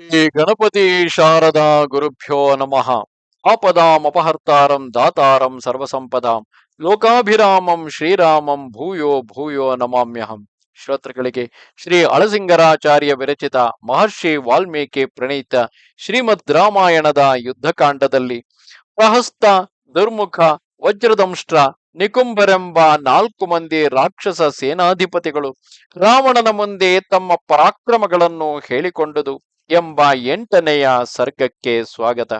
ಶ್ರೀ ಗಣಪತಿ ಶಾರದಾ ಗುರುಭ್ಯೋ ನಮಃ. ಆಪದಾಮಪಹರ್ತಾರಂ ದಾತಾರಂ ಸರ್ವಸಂಪದಾಂ. ಲೋಕಾಭಿರಾಮಂ ಶ್ರೀರಾಮಂ ಭೂಯೋ ಭೂಯೋ ನಮಾಮ್ಯಹಂ. ಶ್ರೋತೃಗಳಿಗೆ ಶ್ರೀ ಅಳಸಿಂಗರಾಚಾರ್ಯ ವಿರಚಿತ ಮಹರ್ಷಿ ವಾಲ್ಮೀಕಿ ಪ್ರಣೀತ ಶ್ರೀಮದ್ ರಾಮಾಯಣದ ಯುದ್ಧಕಾಂಡದಲ್ಲಿ ಪ್ರಹಸ್ತ ದುರ್ಮುಖ ವಜ್ರದಂಷ್ಟ್ರ ನಿಕುಂಬರೆಂಬ ನಾಲ್ಕು ಮಂದಿ ರಾಕ್ಷಸ ಸೇನಾಧಿಪತಿಗಳು ರಾವಣನ ಮುಂದೆ ತಮ್ಮ ಪರಾಕ್ರಮಗಳನ್ನು ಹೇಳಿಕೊಂಡುದು. ಎಂಬ ಎಂಟನೆಯ ಸರ್ಗಕ್ಕೆ ಸ್ವಾಗತ.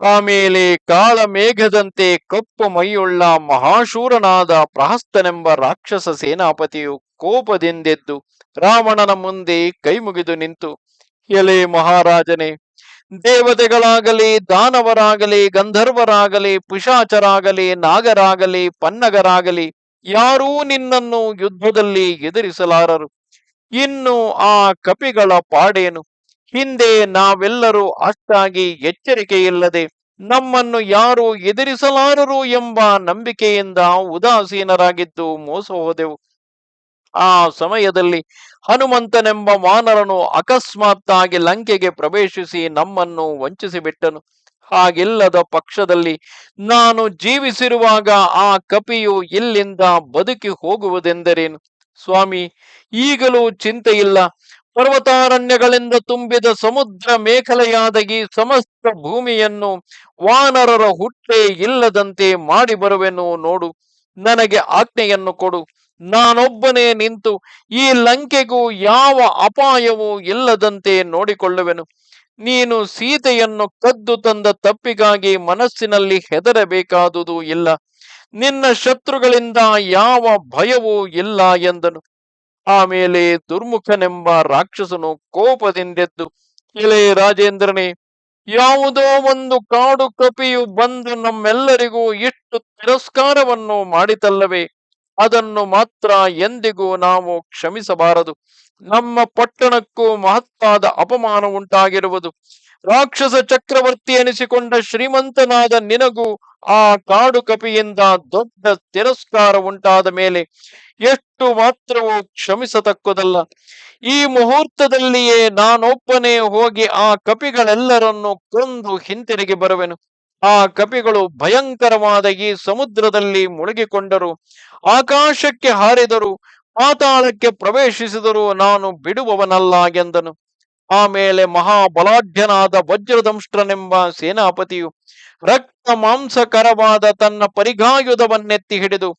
ಆಮೇಲೆ ಕಾಳ ಮೇಘದಂತೆ ಕಪ್ಪು ಮೈಯುಳ್ಳ ಮಹಾಶೂರನಾದ ಪ್ರಹಸ್ತನೆಂಬ ರಾಕ್ಷಸ ಸೇನಾಪತಿಯು ಕೋಪದಿಂದೆದ್ದು ರಾವಣನ ಮುಂದೆ ಕೈಮುಗಿದು ನಿಂತು, ಎಲೆ ಮಹಾರಾಜನೇ, ದೇವತೆಗಳಾಗಲಿ, ದಾನವರಾಗಲಿ, ಗಂಧರ್ವರಾಗಲಿ, ಪಿಶಾಚರಾಗಲಿ, ನಾಗರಾಗಲಿ, ಪನ್ನಗರಾಗಲಿ, ಯಾರೂ ನಿನ್ನನ್ನು ಯುದ್ಧದಲ್ಲಿ ಎದುರಿಸಲಾರರು. ಇನ್ನು ಆ ಕಪಿಗಳ ಪಾಡೇನು? ಹಿಂದೆ ನಾವೆಲ್ಲರೂ ಅಷ್ಟಾಗಿ ಎಚ್ಚರಿಕೆಯಿಲ್ಲದೆ ನಮ್ಮನ್ನು ಯಾರು ಎದುರಿಸಲಾರರು ಎಂಬ ನಂಬಿಕೆಯಿಂದ ಉದಾಸೀನರಾಗಿದ್ದು ಮೋಸ ಹೋದೆವು. ಆ ಸಮಯದಲ್ಲಿ ಹನುಮಂತನೆಂಬ ವಾನರನು ಅಕಸ್ಮಾತ್ತಾಗಿ ಲಂಕೆಗೆ ಪ್ರವೇಶಿಸಿ ನಮ್ಮನ್ನು ವಂಚಿಸಿಬಿಟ್ಟನು. ಹಾಗಿಲ್ಲದ ಪಕ್ಷದಲ್ಲಿ ನಾನು ಜೀವಿಸಿರುವಾಗ ಆ ಕಪಿಯು ಇಲ್ಲಿಂದ ಬದುಕಿ ಹೋಗುವುದೆಂದರೇನು? ಸ್ವಾಮಿ, ಈಗಲೂ ಚಿಂತೆಯಿಲ್ಲ. ಪರ್ವತಾರಣ್ಯಗಳಿಂದ ತುಂಬಿದ ಸಮುದ್ರ ಮೇಖಲೆಯಾದಗಿ ಸಮಸ್ತ ಭೂಮಿಯನ್ನು ವಾನರರ ಹುಟ್ಟೆ ಇಲ್ಲದಂತೆ ಮಾಡಿ ಬರುವೆನು ನೋಡು. ನನಗೆ ಆಜ್ಞೆಯನ್ನು ಕೊಡು. ನಾನೊಬ್ಬನೇ ನಿಂತು ಈ ಲಂಕೆಗೂ ಯಾವ ಅಪಾಯವೂ ಇಲ್ಲದಂತೆ ನೋಡಿಕೊಳ್ಳುವೆನು. ನೀನು ಸೀತೆಯನ್ನು ಕದ್ದು ತಂದ ತಪ್ಪಿಗಾಗಿ ಮನಸ್ಸಿನಲ್ಲಿ ಹೆದರಬೇಕಾದುದು ಇಲ್ಲ. ನಿನ್ನ ಶತ್ರುಗಳಿಂದ ಯಾವ ಭಯವೂ ಇಲ್ಲ ಎಂದನು. ಆಮೇಲೆ ದುರ್ಮುಖನೆಂಬ ರಾಕ್ಷಸನು ಕೋಪದಿಂದೆದ್ದು, ಇಳೆ ರಾಜೇಂದ್ರನೇ, ಯಾವುದೋ ಒಂದು ಕಾಡು ಕಪಿಯು ಬಂದು ನಮ್ಮೆಲ್ಲರಿಗೂ ಇಷ್ಟು ತಿರಸ್ಕಾರವನ್ನು ಮಾಡಿತಲ್ಲವೇ? ಅದನ್ನು ಮಾತ್ರ ಎಂದಿಗೂ ನಾವು ಕ್ಷಮಿಸಬಾರದು. ನಮ್ಮ ಪಟ್ಟಣಕ್ಕೂ ಮಹತ್ತಾದ ಅಪಮಾನ ಉಂಟಾಗಿರುವುದು. ರಾಕ್ಷಸ ಚಕ್ರವರ್ತಿ ಎನಿಸಿಕೊಂಡ ಶ್ರೀಮಂತನಾದ ನಿನಗೂ ಆ ಕಾಡು ಕಪಿಯಿಂದ ದೊಡ್ಡ ತಿರಸ್ಕಾರ ಉಂಟಾದ ಮೇಲೆ ಎಷ್ಟು ಮಾತ್ರವೂ ಕ್ಷಮಿಸತಕ್ಕುದಲ್ಲ. ಈ ಮುಹೂರ್ತದಲ್ಲಿಯೇ ನಾನೊಬ್ಬನೇ ಹೋಗಿ ಆ ಕಪಿಗಳೆಲ್ಲರನ್ನು ಕೊಂದು ಹಿಂತಿರುಗಿ ಬರುವೆನು. ಆ ಕಪಿಗಳು ಭಯಂಕರವಾದ ಈ ಸಮುದ್ರದಲ್ಲಿ ಮುಳುಗಿಕೊಂಡರು. ಆಕಾಶಕ್ಕೆ ಹಾರಿದರು, ಪಾತಾಳಕ್ಕೆ ಪ್ರವೇಶಿಸಿದರು, ನಾನು ಬಿಡುವವನಲ್ಲ ಎಂದನು. ಆಮೇಲೆ ಮಹಾಬಲಾಢ್ಯನಾದ ವಜ್ರದಂಷ್ಟ್ರನೆಂಬ ಸೇನಾಪತಿಯು ರಕ್ತ ಮಾಂಸಕರವಾದ ತನ್ನ ಪರಿಗಾಯುಧವನ್ನೆತ್ತಿ ಹಿಡಿದು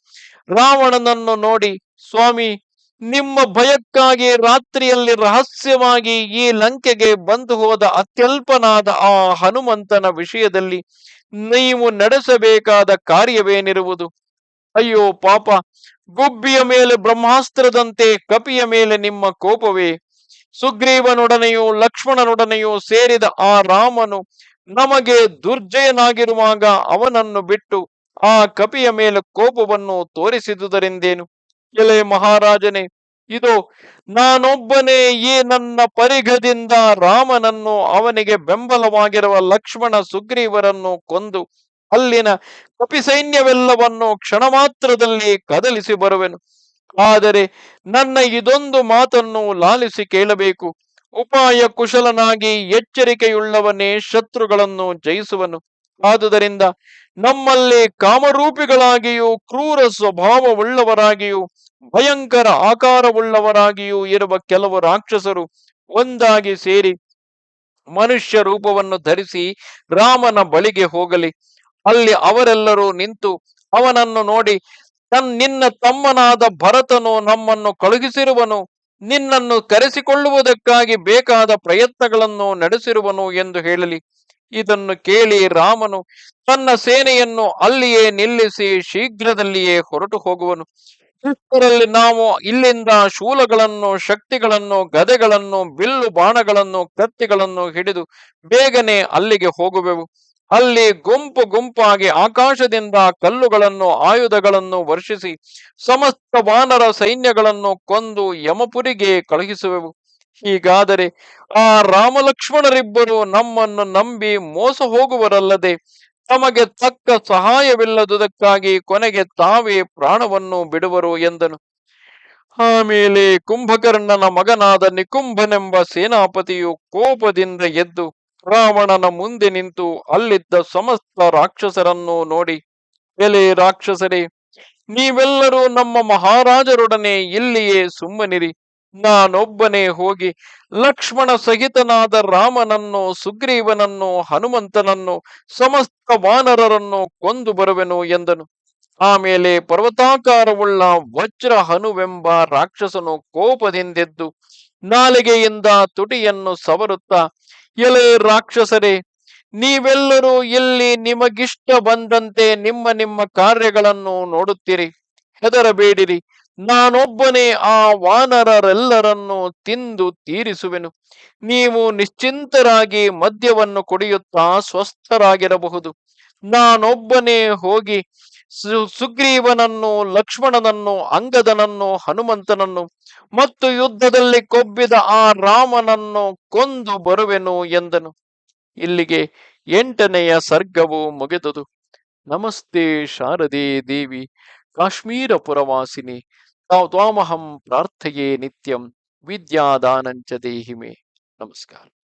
ರಾವಣನನ್ನು ನೋಡಿ, ಸ್ವಾಮಿ, ನಿಮ್ಮ ಭಯಕ್ಕಾಗಿ ರಾತ್ರಿಯಲ್ಲಿ ರಹಸ್ಯವಾಗಿ ಈ ಲಂಕೆಗೆ ಬಂದು ಹೋದ ಅತ್ಯಲ್ಪನಾದ ಆ ಹನುಮಂತನ ವಿಷಯದಲ್ಲಿ ನೀವು ನಡೆಸಬೇಕಾದ ಕಾರ್ಯವೇನಿರುವುದು? ಅಯ್ಯೋ ಪಾಪ, ಗುಬ್ಬಿಯ ಮೇಲೆ ಬ್ರಹ್ಮಾಸ್ತ್ರದಂತೆ ಕಪಿಯ ಮೇಲೆ ನಿಮ್ಮ ಕೋಪವೇ? ಸುಗ್ರೀವನೊಡನೆಯೂ ಲಕ್ಷ್ಮಣನೊಡನೆಯೂ ಸೇರಿದ ಆ ರಾಮನು ನಮಗೆ ದುರ್ಜಯನಾಗಿರುವಾಗ ಅವನನ್ನು ಬಿಟ್ಟು ಆ ಕಪಿಯ ಮೇಲೆ ಕೋಪವನ್ನು ತೋರಿಸಿದುದರಿಂದೇನು? ಎಲೆ ಮಹಾರಾಜನೇ, ಇದು, ನಾನೊಬ್ಬನೇ ಈ ನನ್ನ ಪರಿಘದಿಂದ ರಾಮನನ್ನು ಅವನಿಗೆ ಬೆಂಬಲವಾಗಿರುವ ಲಕ್ಷ್ಮಣ ಸುಗ್ರೀವರನ್ನು ಕೊಂದು ಅಲ್ಲಿನ ಕಪಿ ಸೈನ್ಯವೆಲ್ಲವನ್ನು ಕ್ಷಣ ಮಾತ್ರದಲ್ಲಿ ಕದಲಿಸಿ ಬರುವೆನು. ಆದರೆ ನನ್ನ ಇದೊಂದು ಮಾತನ್ನು ಲಾಲಿಸಿ ಕೇಳಬೇಕು. ಉಪಾಯ ಕುಶಲನಾಗಿ ಎಚ್ಚರಿಕೆಯುಳ್ಳವನೇ ಶತ್ರುಗಳನ್ನು ಜಯಿಸುವನು. ಆದುದರಿಂದ ನಮ್ಮಲ್ಲಿ ಕಾಮರೂಪಿಗಳಾಗಿಯೂ, ಕ್ರೂರ ಸ್ವಭಾವವುಳ್ಳವರಾಗಿಯೂ, ಭಯಂಕರ ಆಕಾರವುಳ್ಳವರಾಗಿಯೂ ಇರುವ ಕೆಲವು ರಾಕ್ಷಸರು ಒಂದಾಗಿ ಸೇರಿ ಮನುಷ್ಯ ರೂಪವನ್ನು ಧರಿಸಿ ರಾಮನ ಬಳಿಗೆ ಹೋಗಲಿ. ಅಲ್ಲಿ ಅವರೆಲ್ಲರೂ ನಿಂತು ಅವನನ್ನು ನೋಡಿ ತನ್ ನಿನ್ನ ತಮ್ಮನಾದ ಭರತನು ನಮ್ಮನ್ನು ಕಳುಹಿಸಿರುವನು. ನಿನ್ನನ್ನು ಕರೆಸಿಕೊಳ್ಳುವುದಕ್ಕಾಗಿ ಬೇಕಾದ ಪ್ರಯತ್ನಗಳನ್ನು ನಡೆಸಿರುವನು ಎಂದು ಹೇಳಲಿ. ಇದನ್ನು ಕೇಳಿ ರಾಮನು ತನ್ನ ಸೇನೆಯನ್ನು ಅಲ್ಲಿಯೇ ನಿಲ್ಲಿಸಿ ಶೀಘ್ರದಲ್ಲಿಯೇ ಹೊರಟು ಹೋಗುವನು. ಇಷ್ಟರಲ್ಲಿ ನಾವು ಇಲ್ಲಿಂದ ಶೂಲಗಳನ್ನು, ಶಕ್ತಿಗಳನ್ನು, ಗದೆಗಳನ್ನು, ಬಿಲ್ಲು ಬಾಣಗಳನ್ನು, ಕತ್ತಿಗಳನ್ನು ಹಿಡಿದು ಬೇಗನೆ ಅಲ್ಲಿಗೆ ಹೋಗುವೆವು. ಅಲ್ಲಿ ಗುಂಪು ಗುಂಪಾಗಿ ಆಕಾಶದಿಂದ ಕಲ್ಲುಗಳನ್ನು, ಆಯುಧಗಳನ್ನು ವರ್ಷಿಸಿ ಸಮಸ್ತ ವಾನರ ಸೈನ್ಯಗಳನ್ನು ಕೊಂದು ಯಮಪುರಿಗೆ ಕಳುಹಿಸುವೆವು. ಹೀಗಾದರೆ ಆ ರಾಮಲಕ್ಷ್ಮಣರಿಬ್ಬರು ನಮ್ಮನ್ನು ನಂಬಿ ಮೋಸ ಹೋಗುವರಲ್ಲದೆ ತಮಗೆ ತಕ್ಕ ಸಹಾಯವಿಲ್ಲದುದಕ್ಕಾಗಿ ಕೊನೆಗೆ ತಾವೇ ಪ್ರಾಣವನ್ನು ಬಿಡುವರು ಎಂದನು. ಆಮೇಲೆ ಕುಂಭಕರ್ಣನ ಮಗನಾದ ನಿಕುಂಭನೆಂಬ ಸೇನಾಪತಿಯು ಕೋಪದಿಂದ ಎದ್ದು ರಾವಣನ ಮುಂದೆ ನಿಂತು ಅಲ್ಲಿದ್ದ ಸಮಸ್ತ ರಾಕ್ಷಸರನ್ನು ನೋಡಿ, ಎಲೆ ರಾಕ್ಷಸರೇ, ನೀವೆಲ್ಲರೂ ನಮ್ಮ ಮಹಾರಾಜರೊಡನೆ ಇಲ್ಲಿಯೇ ಸುಮ್ಮನಿರಿ. ನಾನೊಬ್ಬನೇ ಹೋಗಿ ಲಕ್ಷ್ಮಣ ಸಹಿತನಾದ ರಾಮನನ್ನು, ಸುಗ್ರೀವನನ್ನು, ಹನುಮಂತನನ್ನು, ಸಮಸ್ತ ವಾನರರನ್ನು ಕೊಂದು ಬರುವೆನು ಎಂದನು. ಆಮೇಲೆ ಪರ್ವತಾಕಾರವುಳ್ಳ ವಜ್ರ ಹನುವೆಂಬ ರಾಕ್ಷಸನು ಕೋಪದಿಂದೆದ್ದು, ನಾಲಿಗೆಯಿಂದ ತುಟಿಯನ್ನು ಸವರುತ್ತಾ ಎಲೆ ರಾಕ್ಷಸರೇ, ನೀವೆಲ್ಲರೂ ಇಲ್ಲಿ ನಿಮಗಿಷ್ಟ ಬಂದಂತೆ ನಿಮ್ಮ ನಿಮ್ಮ ಕಾರ್ಯಗಳನ್ನು ನೋಡುತ್ತೀರಿ. ಹೆದರಬೇಡಿರಿ. ನಾನೊಬ್ಬನೇ ಆ ವಾನರರೆಲ್ಲರನ್ನು ತಿಂದು ತೀರಿಸುವೆನು. ನೀವು ನಿಶ್ಚಿಂತರಾಗಿ ಮದ್ಯವನ್ನು ಕುಡಿಯುತ್ತಾ ಸ್ವಸ್ಥರಾಗಿರಬಹುದು. ನಾನೊಬ್ಬನೇ ಹೋಗಿ ಸುಗ್ರೀವನನ್ನು, ಲಕ್ಷ್ಮಣನನ್ನು, ಅಂಗದನನ್ನು, ಹನುಮಂತನನ್ನು ಮತ್ತು ಯುದ್ಧದಲ್ಲಿ ಕೊಬ್ಬಿದ ಆ ರಾಮನನ್ನು ಕೊಂದು ಬರುವೆನು ಎಂದನು. ಇಲ್ಲಿಗೆ ಎಂಟನೆಯ ಸರ್ಗವು ಮುಗಿದುದು. ನಮಸ್ತೆ ಶಾರದೆ ದೇವಿ ಕಾಶ್ಮೀರ ಪುರವಾಸಿನಿ ತಾವು ತ್ವಾಮಹಂ ಪ್ರಾರ್ಥೆಯೇ ನಿತ್ಯಂ ವಿದ್ಯಾದಾನಂಚ ದೇಹಿಮೆ. ನಮಸ್ಕಾರ.